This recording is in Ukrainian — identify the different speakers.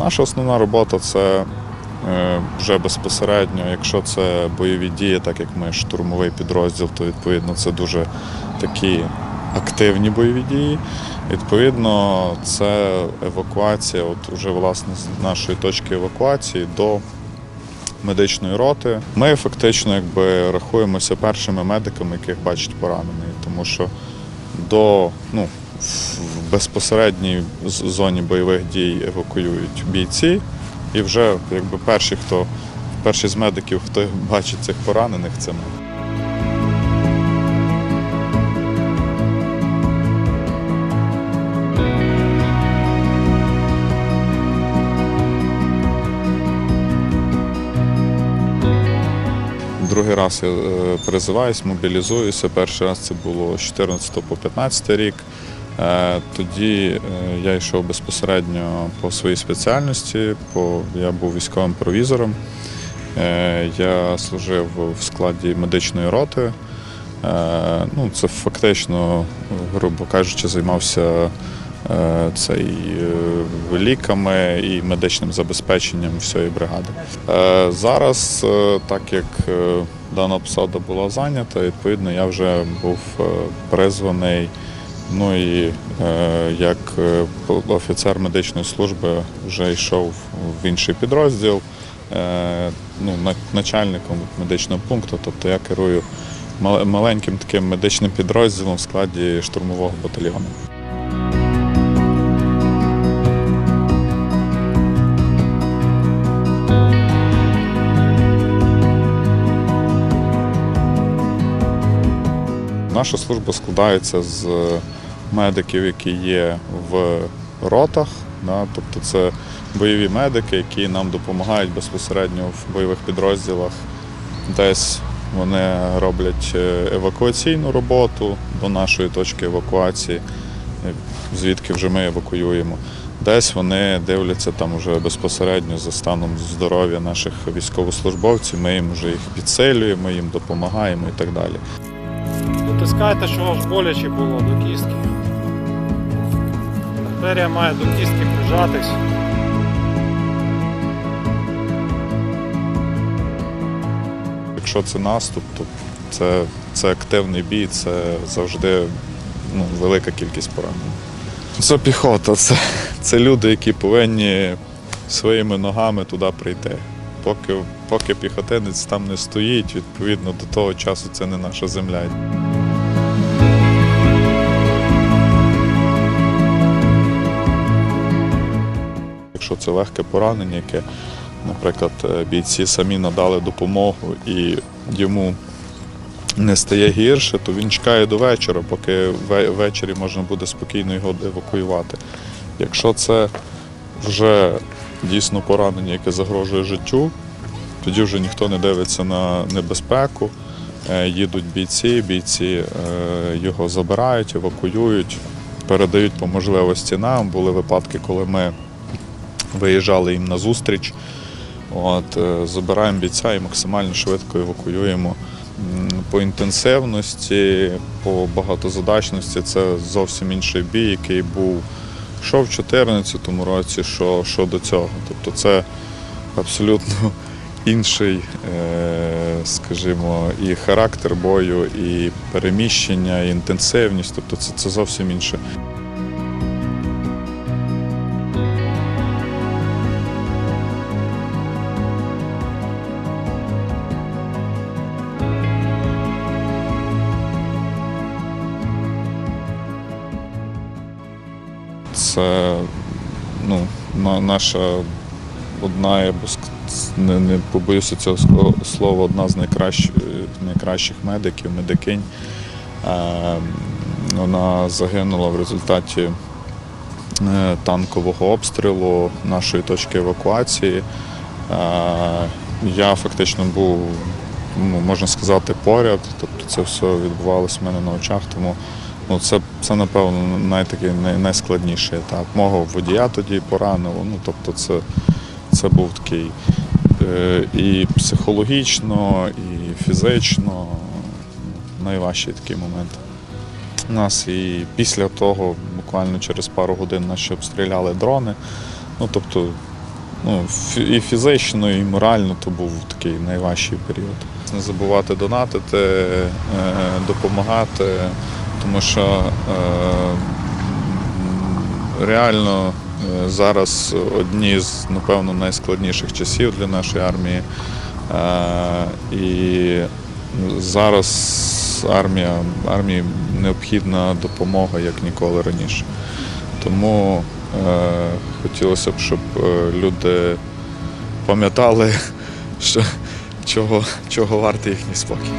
Speaker 1: Наша основна робота це е, вже безпосередньо, якщо це бойові дії, так як ми штурмовий підрозділ, то відповідно це дуже такі активні бойові дії. Відповідно, це евакуація, от уже власне з нашої точки евакуації до медичної роти. Ми фактично якби рахуємося першими медиками, яких бачить поранений, тому що до ну, безпосередній зоні бойових дій евакуюють бійці, і вже якби перші, хто перший з медиків, хто бачить цих поранених, це ми. Другий раз я е, призиваюсь, мобілізуюся. Перший раз це було з 14 по 15 рік. Е, Тоді е, я йшов безпосередньо по своїй спеціальності, по, я був військовим провізором. Е, Я служив в складі медичної роти. Ну, це фактично, грубо кажучи, займався е, цей, е, ліками і медичним забезпеченням всієї бригади. Зараз, так як дана посада була зайнята, відповідно, я вже був призваний. Ну і е, як е, офіцер медичної служби вже йшов в інший підрозділ, е, ну, начальником медичного пункту, тобто я керую маленьким таким медичним підрозділом в складі штурмового батальйону. Наша служба складається з медиків, які є в ротах. Да, тобто це бойові медики, які нам допомагають безпосередньо в бойових підрозділах. Десь вони роблять е, евакуаційну роботу до нашої точки евакуації, звідки вже ми евакуюємо. Десь вони дивляться там уже безпосередньо за станом здоров'я наших військовослужбовців. Ми їм вже їх підсилюємо, їм допомагаємо і так далі.
Speaker 2: Дотискайте, що аж боляче було до кістки. Артерія має до кістки прижатись.
Speaker 1: Якщо це наступ, то це, це активний бій, це завжди ну, велика кількість поранень. Це піхота, це, це люди, які повинні своїми ногами туди прийти. Поки, поки піхотинець там не стоїть, відповідно до того часу це не наша земля. Якщо це легке поранення, яке, наприклад, е, бійці самі надали допомогу і йому не стає гірше, то він чекає до вечора, поки ввечері можна буде спокійно його евакуювати. Якщо це вже дійсно поранення, яке загрожує життю, тоді вже ніхто не дивиться на небезпеку. Е, Їдуть бійці, бійці е, його забирають, евакуюють, передають по можливості нам. Були випадки, коли ми виїжджали їм на зустріч. От, е, забираємо бійця і максимально швидко евакуюємо. По інтенсивності, по багатозадачності це зовсім інший бій, який був що в 2014 році, що, що до цього. Тобто це абсолютно інший, е, скажімо, і характер бою, і переміщення, і інтенсивність. Тобто це, це зовсім інше. Це ну, наша одна, я не, не побоюся цього слова, одна з найкращих, найкращих медиків, медикинь. Е, Вона загинула в результаті е, танкового обстрілу нашої точки евакуації. Е, Я фактично був, ну, можна сказати, поряд, тобто це все відбувалося в мене на очах, тому ну, це, це напевно, найтакий, най, найскладніший етап. Мого водія тоді поранило. Ну, тобто це, це був такий е, і психологічно, і фізично найважчий такий момент. У нас і після того, буквально через пару годин, нас ще обстріляли дрони. Ну, тобто, ну, і фізично, і морально то був такий найважчий період. Не забувати донатити, е, допомагати, тому що е, реально е, зараз одні з, напевно, найскладніших часів для нашої армії. Е, І зараз армія, армії необхідна допомога як ніколи раніше. Тому хотілося б, щоб люди пам'ятали, що, чого, чого вартий їхній спокій.